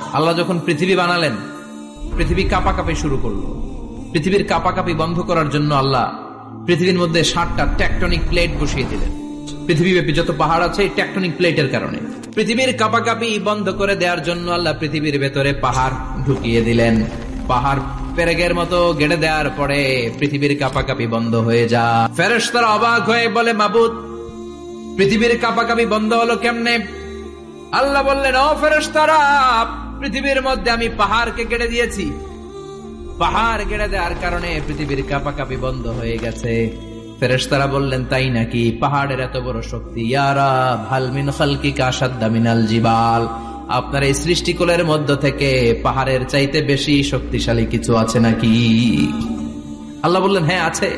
আল্লাহ যখন পৃথিবী বানালেন, পৃথিবী কাপাকাপি শুরু করল। পৃথিবীর কাপাকাপি বন্ধ করার জন্য আল্লাহ পৃথিবীর মধ্যে ষাটটা টেকটনিক প্লেট বসিয়ে দিলেন। পৃথিবীব্যাপী যত পাহাড় আছে এই টেকটনিক প্লেটের কারণে। পৃথিবীর কাপাকাপি বন্ধ করে দেওয়ার জন্য আল্লাহ পৃথিবীর ভেতরে পাহাড় ঢুকিয়ে দিলেন। পাহাড় পেরেগের মতো গেড়ে দেওয়ার পরে পৃথিবীর কাপাকাপি বন্ধ হয়ে যা ফেরেশতারা অবাক হয়ে বলে, মাবুদ, পৃথিবীর কাপাকাপি বন্ধ হলো কেমনে? আল্লাহ বললেন, ও ফেরেশতারা পৃথিবীর মধ্যে আমি পাহাড়কে কেটে দিয়েছি। পাহাড় কেটে দেওয়ার কারণে পৃথিবীর কাপাকাপি বন্ধ হয়ে গেছে। ফেরেশতারা বললেন, তাই নাকি? পাহাড়ের এত বড় শক্তি। জিবাল। আপনার এই সৃষ্টিকুলের মধ্য থেকে পাহাড়ের চাইতে বেশি শক্তিশালী কিছু আছে নাকি? আল্লাহ বললেন হ্যাঁ আছে।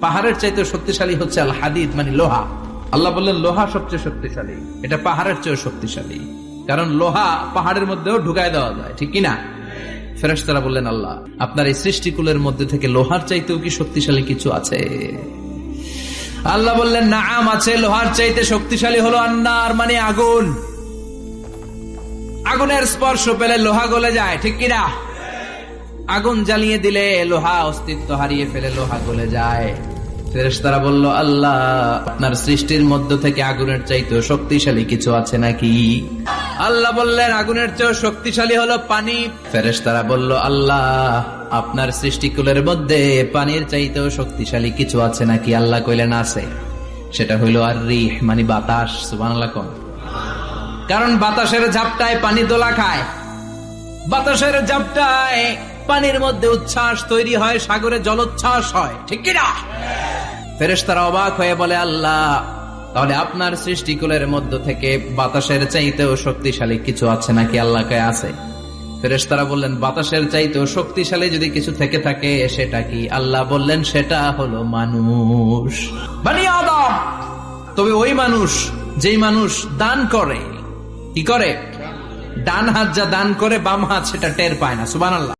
পাহাড়ের চাইতে শক্তিশালী হচ্ছে আল হাদিদ মানে লোহা। আল্লাহ বললেন, লোহা সবচেয়ে শক্তিশালী। এটা পাহাড়ের চেয়েও শক্তিশালী। কারণ লোহা পাহাড়ের মধ্যেও ঢুকায় দেওয়া যায়, ঠিক কিনা? ফেরেশতারা বললেন, আল্লাহ, আপনার এই সৃষ্টিকুলের মধ্যে থেকে লোহার চাইতেও কি শক্তিশালী কিছু আছে? আল্লাহ বললেন, নাম আছে, লোহার চাইতে শক্তিশালী হলো আন্নার মানে আগুন। আগুনের স্পর্শ পেলে লোহা গলে যায়, ঠিক কিনা? আগুন জ্বালিয়ে দিলে লোহা অস্তিত্ব হারিয়ে ফেলে লোহা গলে যায়। ফেরেশতারা বলল, আল্লাহ, আপনার সৃষ্টির মধ্য থেকে আগুনের চাইতেও শক্তিশালী কিছু আছে নাকি? আল্লাহ বললেন, আগুনের চেয়েও শক্তিশালী হলো পানি। ফেরেশতারা বলল, আল্লাহ, আপনার সৃষ্টিকুলের মধ্যে পানির চাইতেও শক্তিশালী কিছু আছে নাকি? আল্লাহ কইলেন, আছে। সেটা হইল আর রিহ মানে বাতাস কোন। কারণ বাতাসের ঝাপটায় পানি দোলা খায়। বাতাসের ঝাপটায় পানির মধ্যে উচ্ছ্বাস তৈরি হয়, সাগরে জলোচ্ছ্বাস হয়। ঠিক কিনা? ফেরেশতারা অবাক হয়ে বলে, আল্লাহ তাহলে আপনার সৃষ্টিকুলের মধ্য থেকে বাতাসের চাইতেও শক্তিশালী কিছু আছে নাকি আল্লাহকে আছে? ফেরেশতারা বললেন, বাতাসের চাইতেও শক্তিশালী যদি কিছু থেকে থাকে, সেটা কি? আল্লাহ বললেন, সেটা হলো মানুষ। তবে ওই মানুষ, যেই মানুষ দান করে। কি করে? ডান হাত যা দান করে, বাম হাত সেটা টের পায় না সুবান